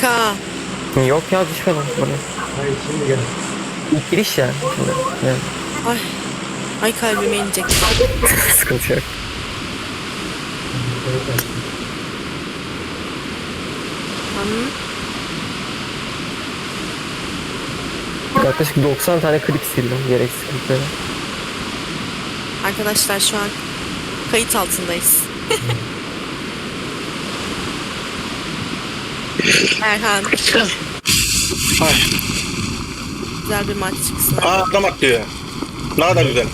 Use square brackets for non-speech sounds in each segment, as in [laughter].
Şaka. Yok ya düşmedim buraya. Hayır şimdi gel. İlk giriş ya. Şimdi. Yani, Ay. Ay kalbime inecek. [laughs] sıkıntı yok. Yaklaşık 90 tane klip sildim gereksiz klipleri. Arkadaşlar şu an kayıt altındayız. [laughs] Erhan. Güzel bir maç çıksın. Aa adam atlıyor. Ne kadar güzel.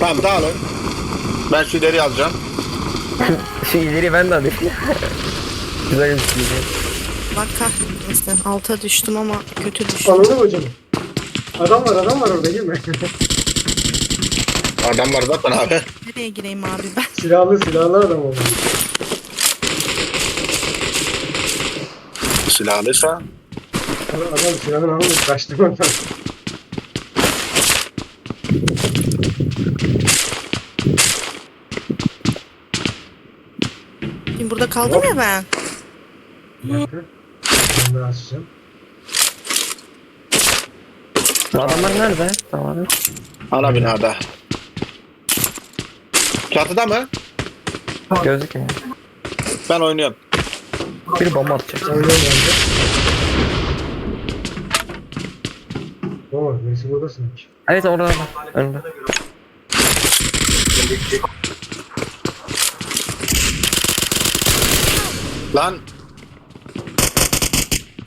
Tamam dağılın. Ben şu ileri alacağım. [laughs] Şu ileri ben de alayım. [laughs] Güzel bir şey. Bak kahretmesin. Alta düştüm ama kötü düştüm. Anladın mı hocam? Adam var adam var orada girme. Adamlar zaten abi. Nereye gireyim abi ben? silahlı silahlı adam oldu. Silahlıysa. Adam silahını almış kaçtı oradan. Şimdi burada kaldım ya ben. Bir dakika. Ben daha açacağım. Adamlar nerede? Tamam. Ana binada. Çatıda mı? Gözükmüyor. Ben oynuyorum. Bir bomba atacak. Oynuyorum ben de. Oo, birisi burada sanki. Evet orada. Önünde. Lan.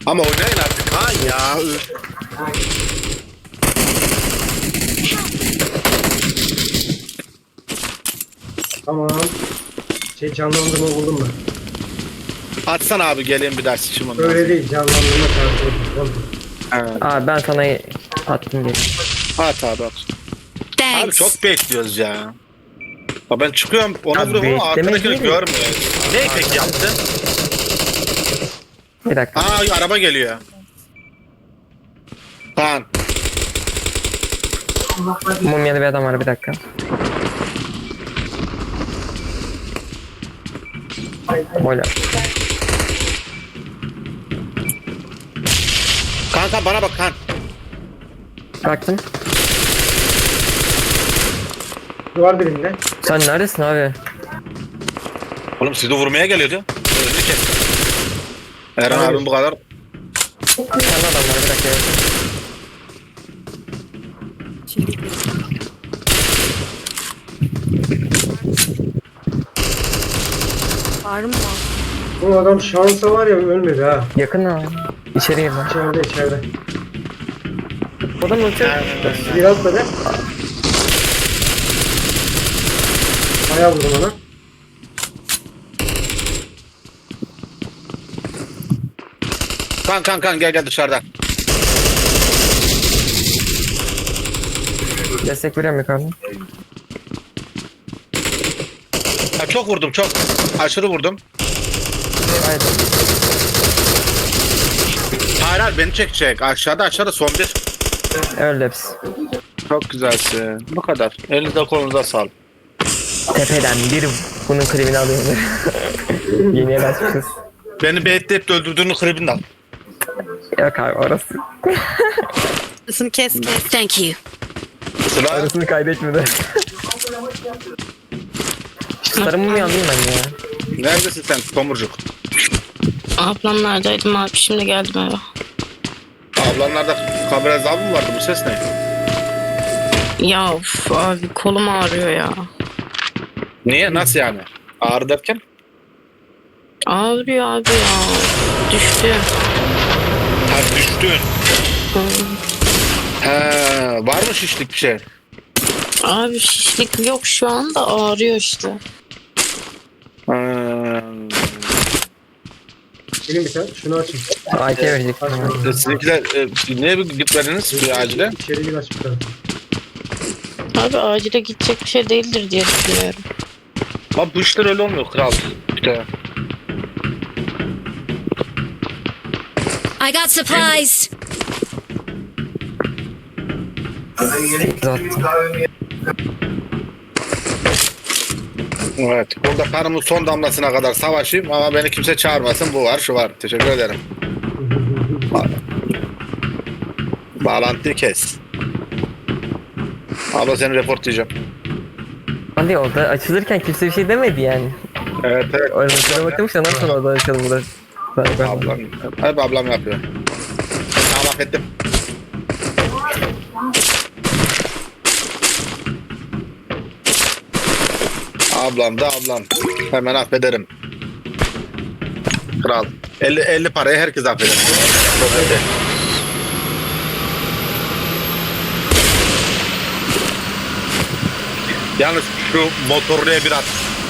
Ama oynayın artık. Ha ya. Tamam. Şey canlandırma buldum ben. Atsana abi geleyim bir daha sıçım onu. Öyle değil canlandırma. Tamam. Ha. Abi ben sana attım geri. At abi at. Abi Thanks. çok bekliyoruz ya. Ya ben çıkıyorum ona Abi vuruyorum ama beklemek arkadakini değil. görmüyor. Ne peki yaptı? Bir dakika. Aa araba geliyor. Kaan. Mumyalı bir adam var bir dakika. Böyle. Kanka bana bak kan. Baktım. Duvar dibinde. Sen neredesin abi? Oğlum sizi vurmaya geliyordu. Öldü ki. Eren Hayır. abim bu kadar. Sen adam var bir dakika. Var mı? Bu adam şansa var ya ölmedi ha. Yakın abi. İçeri gir lan. İçeride içeride. Adam uçuyor. Bir atladı. Bayağı vurdum ona. Kan kan kan gel gel dışarıdan. Destek veriyorum yukarıdan. Ya çok vurdum çok. Aşırı vurdum. Haydi. Hayır hayır beni çekecek. Aşağıda aşağıda son bir. Öldü hepsi. Çok güzelsin. Bu kadar. Elinize kolunuza sağlık. Tepeden bir bunun klibini alıyorum. Yeni el açmışız. Beni bekleyip de öldürdüğünü klibini al. Yok abi orası. Sesini kes kes. Thank you. Sıra. Orasını kaydetmedi. Şu sarı mumya alayım ben ya. Neredesin sen tomurcuk? Ablamlardaydım abi şimdi geldim eve. Ablanlarda kamera zabı mı vardı bu ses ne? Ya of abi kolum ağrıyor ya. Niye? Nasıl yani? Ağrı derken? Ağrıyor abi ya. Düştü. Ha düştün. He, var mı şişlik bir şey? Abi şişlik yok şu anda ağrıyor işte. Benim bir tane şunu açayım. AK verecek. Açmadım. e, sizinkiler e, niye bir gitmediniz bir acile? İçeri gir aç bir tane. Abi acile gidecek bir şey değildir diye düşünüyorum. Ama bu işler öyle olmuyor kral. İşte. I got supplies. Zaten. Evet. Burada kanımın son damlasına kadar savaşayım ama beni kimse çağırmasın. Bu var şu var. Teşekkür ederim. Ba- Bağlantıyı kes. Abla seni reportlayacağım. Hadi orada açılırken kimse bir şey demedi yani. Evet evet. Örneklere bakılmış da nasıl orada ben, Ablam, hep ablam yapıyor. Tamam affettim. Ablam da ablam. Hemen affederim. Kral. 50, 50 parayı herkes affeder. Yalnız şu motorluya bir at.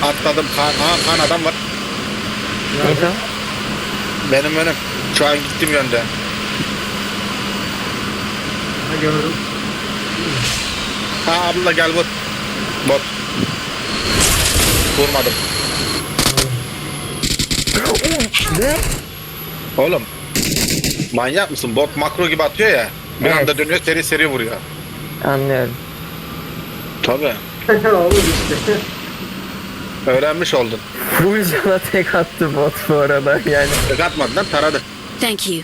Atladım. Kan, aha, kan adam var. Neyse. Benim önüm. Şu an gittim yönde. Ha gördüm. Ha abla gel bot. Bot. Vurmadım. Ne? Oğlum. Manyak mısın? Bot makro gibi atıyor ya. Bir Evet. anda dönüyor seri seri vuruyor. Anlıyorum. Tabii. [laughs] Olur işte. Öğrenmiş oldun. Full cana tek attı bot bu arada yani. Tek atmadın lan taradı. Thank you.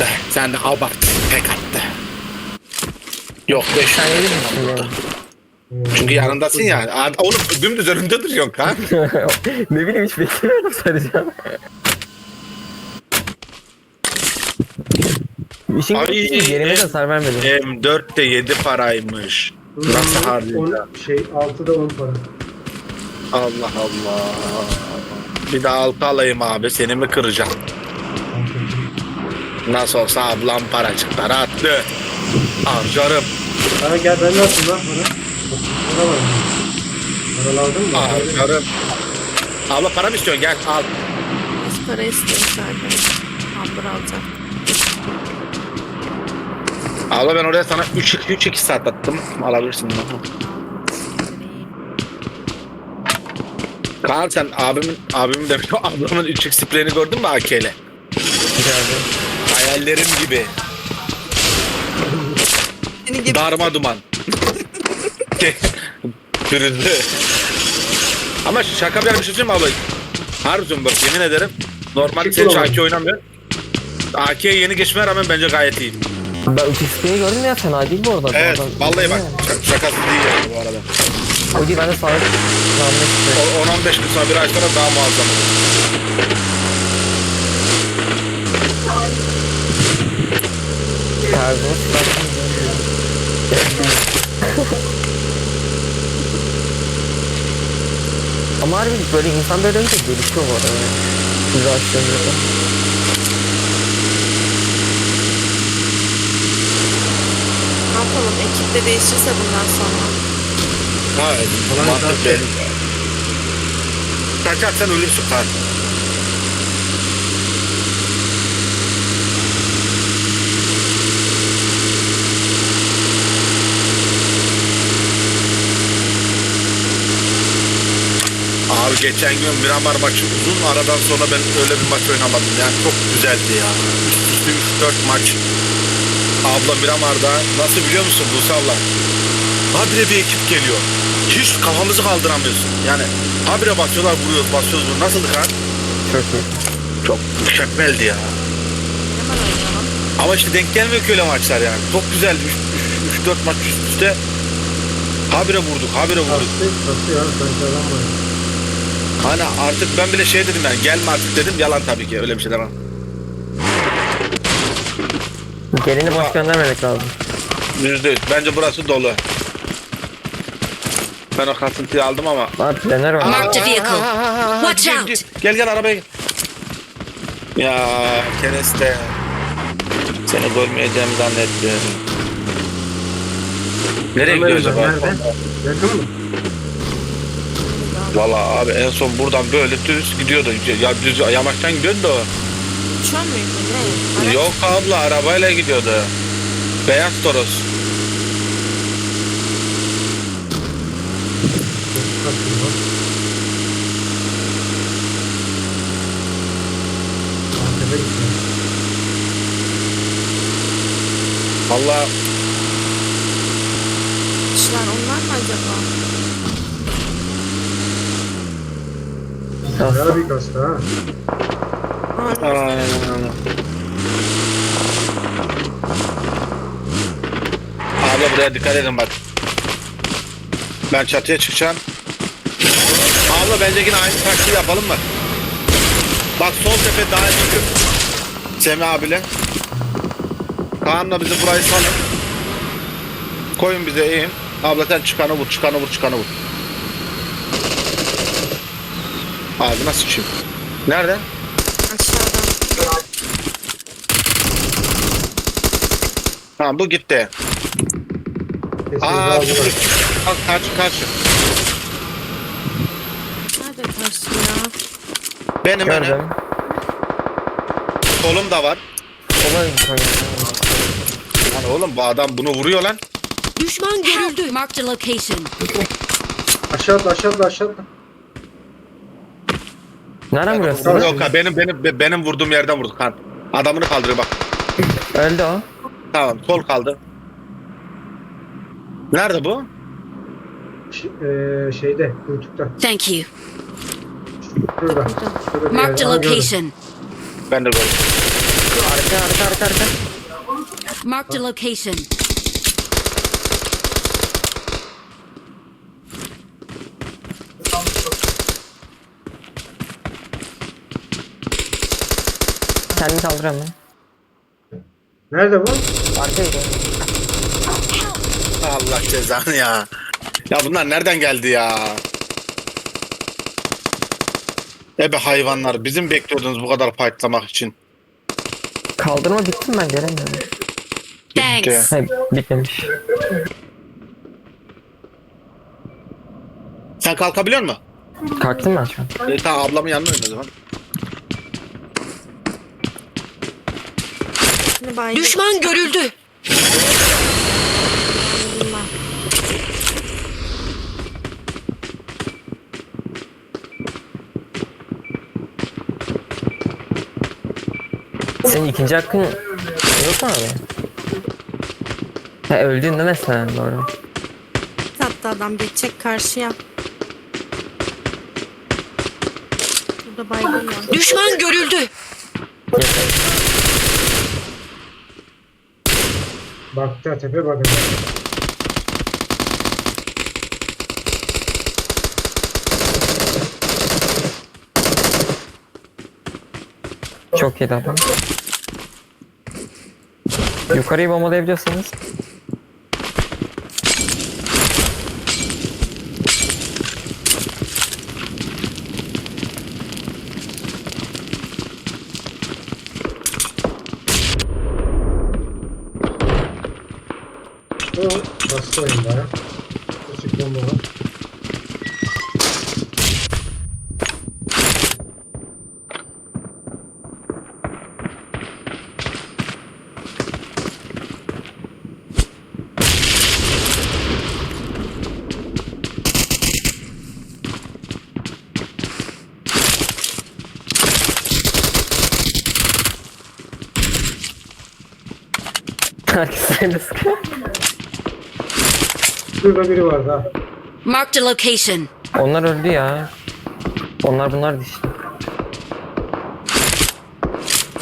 De, sen de abart. Tek attı. Yok 5 Sen yedi misin yani? Çünkü yanındasın ya. Ad- Oğlum dümdüz önünde duruyorsun kan. [laughs] ne bileyim hiç beklemiyordum saracağım. İşin Ay, kötüsü yerime de hasar vermedim. M4 de 7 paraymış. Nasıl harcayacağım? Şey 6'da 10 para. Allah Allah. Bir daha altı alayım abi. Seni mi kıracağım? Nasıl olsa ablam paracıkları attı. Harcarım. Ha gel ben atayım lan para. Para var. Para lazım mı? Harcarım. Abla para mı istiyorsun? Gel al. Biz para istiyoruz zaten. Hamur alacak. Abla ben oraya sana 3 3 2 saat attım. Alabilirsin bunu. Kaan sen abimin abimin demiş [laughs] ablamın 3 spreyini gördün mü AK ile? Hayallerim gibi Darma duman. Pürüzlü. Ama şaka bir yana bir şey söyleyeyim mi abla? Harbiden bak yemin ederim. Normalde sen hiç AK oynamıyor. AK'ye yeni geçmeye rağmen bence gayet iyi. Ben uçuşmayı gördüm ya fena değil bu arada. bu Evet adam. vallahi bak şak- şakası değil yani bu arada. O değil ben de. O- 10-15 gün sonra bir ay sonra daha muazzam olur. Tarzını [laughs] Ama harbi böyle insan böyle önce gelişiyor bu arada. yani. Güzel aşılıyor da. ne yapalım? Ekipte değişirse bundan sonra. Ha, mantık benim. Kaçarsan ölürsün kan. Abi geçen gün Miramar maçı uzun aradan sonra ben öyle bir maç oynamadım. Yani çok güzeldi ya. Üst üste 3-4 maç. Abla Miramar'da nasıl biliyor musun Buse abla? Habire bir ekip geliyor. Hiç kafamızı kaldıramıyorsun. Yani habire basıyorlar vuruyoruz basıyoruz vuruyoruz. Nasıldı kan? Çok iyi. Çok mükemmeldi ya. Ama işte denk gelmiyor ki öyle maçlar yani. Çok güzeldi. 3-4 maç üst üste. Habire vurduk, habire vurduk. Sanki adam var. Hani artık ben bile şey dedim yani gelme artık dedim. Yalan tabii ki öyle bir şey demem. Gelini boş göndermemek lazım. Yüzde yüz. Bence burası dolu. Ben o kasıntıyı aldım ama. Var planör var. Marked a vehicle. Watch Gel, out. gel, Gel arabaya gel. Ya kereste. Seni görmeyeceğimi zannettim. Nereye gidiyor Nerede? acaba? Nerede? Yakın mı? Valla abi en son buradan böyle düz gidiyordu. Ya düz yamaçtan gidiyordu da. o. Uçan mıydı? Ne? Araç- Yok abla arabayla gidiyordu. Beyaz Toros. Antep'e gittim. Valla İşler onlar mı acaba? Bayağı bir kastı ha. Aa, Abla buraya dikkat edin bak. Ben çatıya çıkacağım. Abla bence yine aynı taktiği yapalım mı? Bak sol tepe daha çıkıp Semih abiyle. Kaan'la bizi burayı salın. Koyun bize eğim. Abla sen çıkanı vur, çıkanı vur, çıkanı vur. Abi nasıl çıkayım? Nerede? aşağıdan. Tamam bu gitti. Kesin Aa, aldılar. Bak karşı karşı. Nerede karşı ya? Benim önüm. Gördüm. Solum da var. Sola koyuyorum. Hani oğlum bu adam bunu vuruyor lan. Düşman görüldü. Marked a location. Aşağı atla aşağı atla aşağı atla. Nereden vuruyorsun? Tamam. Yok ha benim benim benim vurduğum yerden vurdu kan. Adamını kaldırıyor bak. Öldü o. Tamam sol kaldı. Nerede bu? Ş- eee, şeyde kuytukta. Thank you. Şurada. Şurada bir yerde. Aha, gördüm. location. Ben de gördüm. Arka arka arka arka. Marked a location. Kendini kaldıramam. Nerede bu? Gidiyor. Allah cezanı ya. Ya bunlar nereden geldi ya? Ebe hayvanlar bizim bekliyordunuz bu kadar fightlamak için. Kaldırma bitti mi ben göremiyorum. Thanks. Hayır bitmemiş. Sen kalkabiliyor musun? Kalktım ben şu an. E, tamam ablamın yanına oyna o zaman. Düşman görüldü. Senin ikinci hakkın yok mu abi? Ha öldün değil mi sen doğru? Hatta adam geçecek karşıya. Burada baygın var. Düşman görüldü. Yeter. Baktı tepe bakın. Çok yedi adam. Yukarıyı bombalayabiliyorsanız. O bastı oyun baya. Küçük bomba var. Herkes. Şurada biri vardı ha. Marked a location. Onlar öldü ya. Onlar bunlar işte.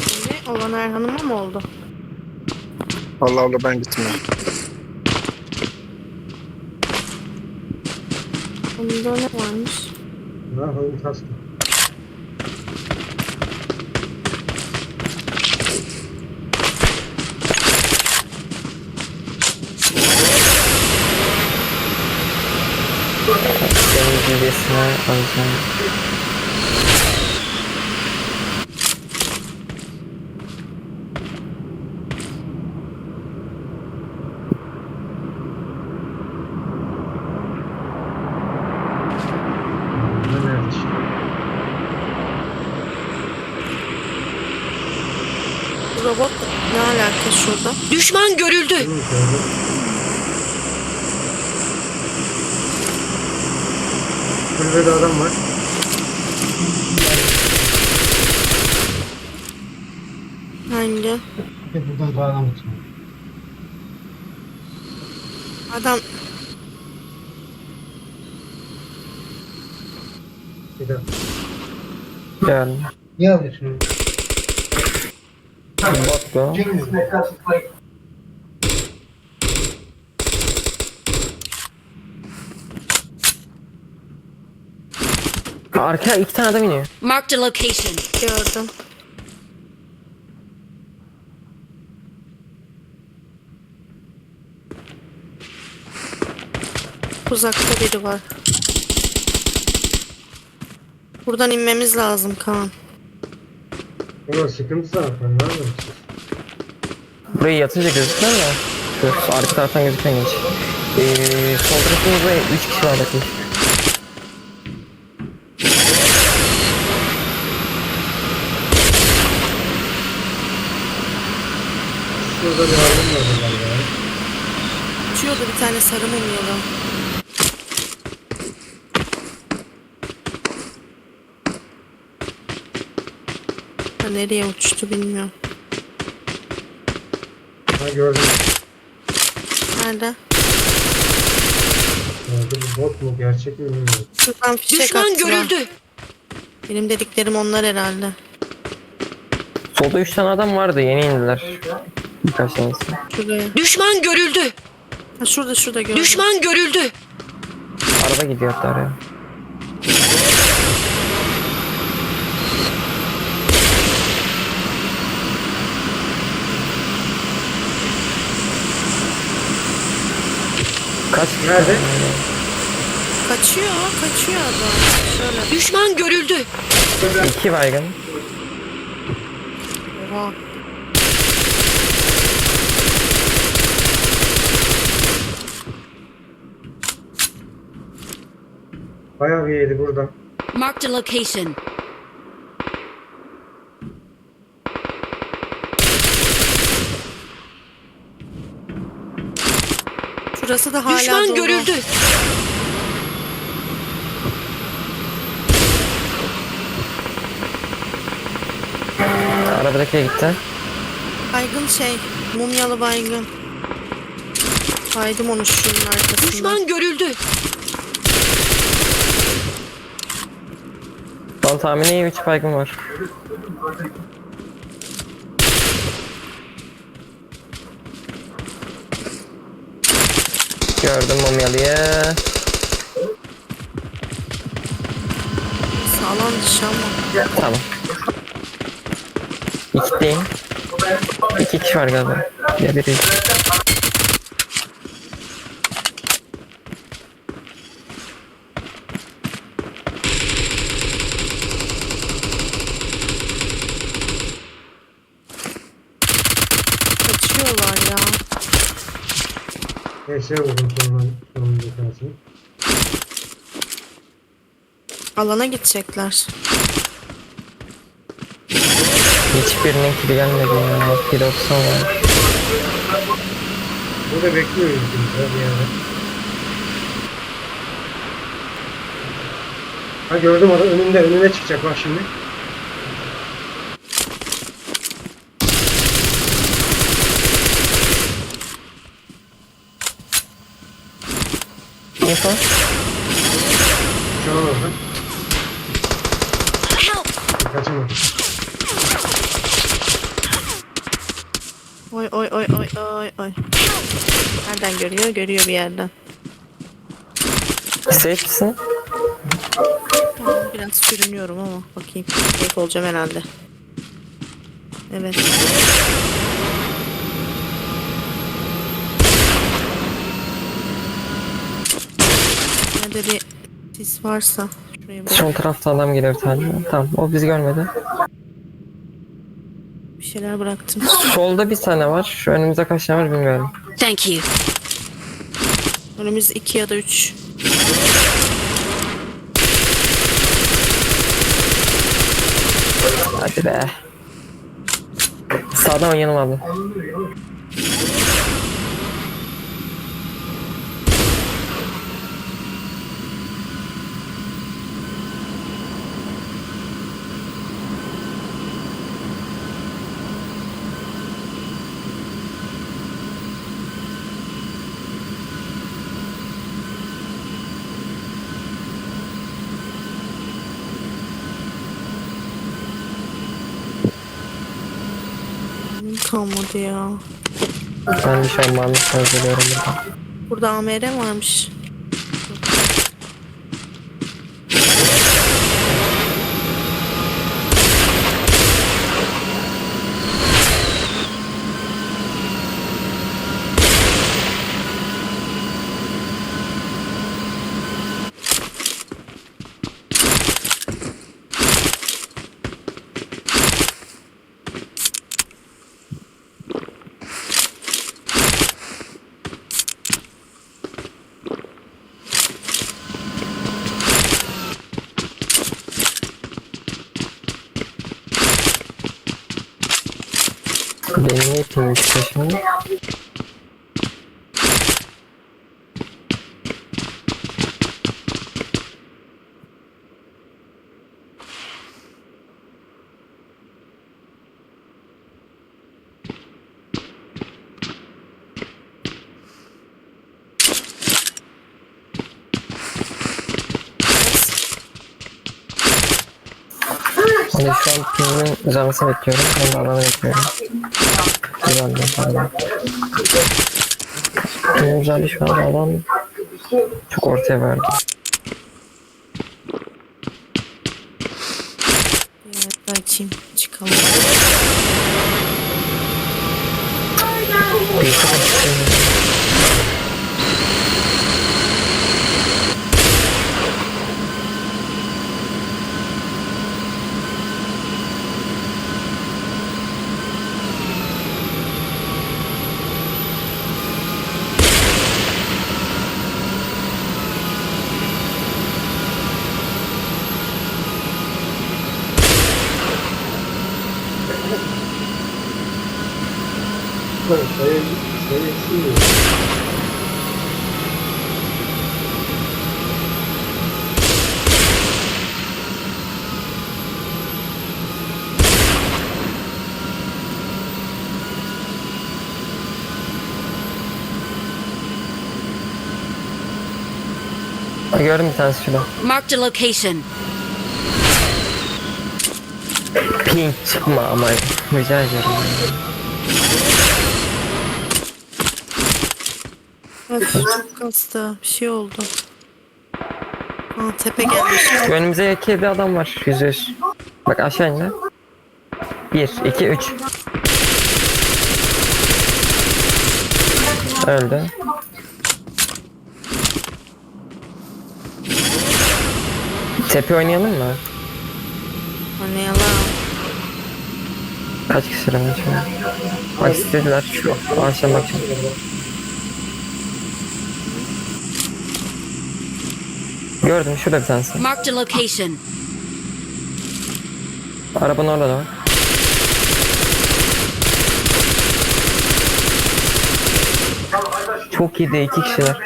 Şimdi olan Erhan'ıma mı oldu? Allah Allah ben gittim ya. Bunda ne varmış? Ha oyun kastı. Senin GBS'ine alacağım. Robot ne alaka şurada? Düşman görüldü. Gördüm. Kulübede adam var. Hangi? Buradan bağlam tutma. Adam Bir dakika. Geldim. Niye alıyorsun? Bot bu. Arka iki tane adam iniyor. Marked a location. Gördüm. Uzakta biri var. Buradan inmemiz lazım Kaan. Ama sıkıntı zaten. Ne yapıyorsun? Burayı yatınca gözükmüyor da. Şu arka taraftan gözüküyor geç. Ee, sol tarafımızda 3 kişi var yaklaşık. Şurada bir yardım var galiba. Uçuyordu bir tane sarı mumyalı. Ha, nereye uçtu bilmiyorum. Ha gördüm. Nerede? Gördüm. Bu bot mu? Gerçek mi bilmiyorum. Şuradan fişek Düşman attılar. görüldü. Benim dediklerim onlar herhalde. Solda 3 tane adam vardı yeni indiler. Birkaç tanesi. Düşman görüldü. Ha, şurada şurada gördüm. Düşman görüldü. Araba gidiyor hatta oraya. Kaç Nerede? Kaçıyor, kaçıyor adam. Şöyle. Düşman görüldü. İki baygın. Oha. Bayağı bir yedi burada. Marked a location. Şurası da hala Düşman dolu. görüldü. Arabadaki gitti. Baygın şey, mumyalı baygın. Baydım onu şunun arkasında. Düşman görüldü. Son tahmini 3 baygın var. Gördüm mumyalıyı. Sağlam dışı ama. Tamam. İkideyim. İki kişi var galiba. Ya biri. Kaçıyorlar ya. Neyse vurdum sonunda. Sonunda tanesini. Alana gidecekler. Hiçbirinin kili gelmedi ya. Bir 90 var. Burada bekliyor ya bir yerde. Ha gördüm adam önünde önüne çıkacak bak şimdi. Info. Şu an orada. Help. Kaçamadı. Oy oy oy oy oy oy. Nereden görüyor? Görüyor bir yerden. Safe misin? Biraz sürünüyorum ama bakayım. Tek olacağım herhalde. Evet. Nerede bir sis varsa şuraya bak. Son tarafta adam geliyor bir tane. Tamam o bizi görmedi. Bir şeyler bıraktım. [laughs] Solda bir tane var. Şu önümüzde kaç tane var bilmiyorum. Thank you. Önümüz iki ya da üç. Hadi be. Sağdan oynayalım abi. Kalmadı ya. Ben bir hazırlıyorum burada. Burada AMR varmış. Benim pingim çıkıyor şimdi? Şu an pingimin uzamasını bekliyorum. Ben de alanı bekliyorum. Güzeldi pardon. Pingim güzeldi şu an alan çok ortaya verdi. Evet açayım. Çıkalım. Bir Gördüm bir tanesi şurada. Marked a location. Ping çıkma ama rica ediyorum. Öf çok kastı. Bir şey oldu. Aa tepe gelmiş. Şu önümüze yakın bir adam var. Yüz yüz. Bak aşağı indi. Bir, iki, üç. Öldü. Tepe oynayalım mı? Oynayalım. Kaç kişi var şu an? Bak istediler şu ağaçtan bakacağım. Gördüm şurada bir tanesi. Marked a location. Arabanın orada da var. Çok iyi de iki kişiler.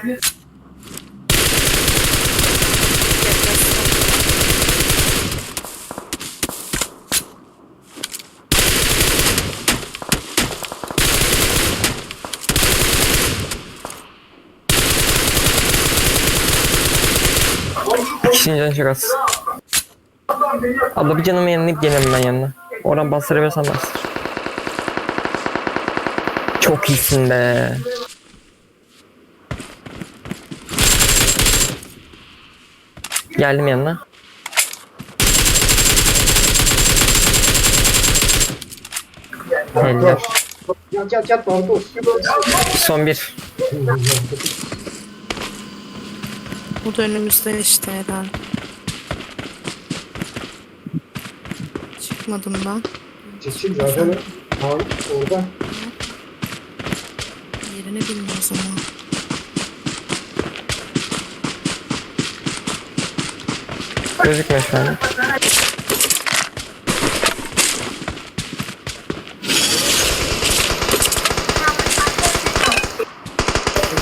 Canı çok az. Abla bir canımı yenileyip gelirim ben yanına. Oradan bastırabiliyorsan bastır. Çok iyisin be. Geldim yanına. Eller. Son bir. Bu da önümüzde işte herhalde. Çıkmadım ben. Çeçil zaten Abi orada. Yerini bilmiyoruz ama. Gözükmüyor şu an.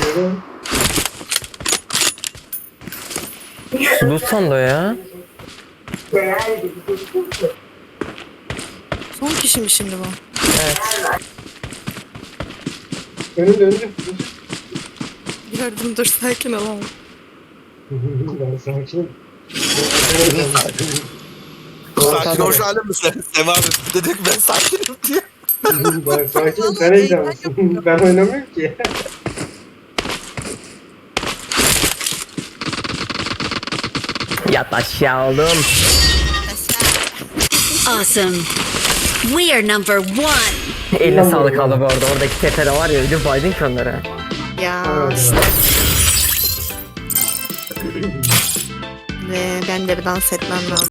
Görüyorum. Sandı o ya. Son kişi mi şimdi bu? Evet. Önünde önünde. Gördüm dur sakin ol ama. [laughs] ben sakinim. Sakin ol şu halim mi sen? Sema abi dedik ben sakinim diye. [laughs] Bak sakin sen heyecanlısın. ben oynamıyorum ki. Yat aşağı oğlum. Awesome. We are number one. Eline sağlık abla bu arada. Oradaki tepede var ya ödüm baydın ki onlara. Ya. Ve ben de bir dans etmem lazım.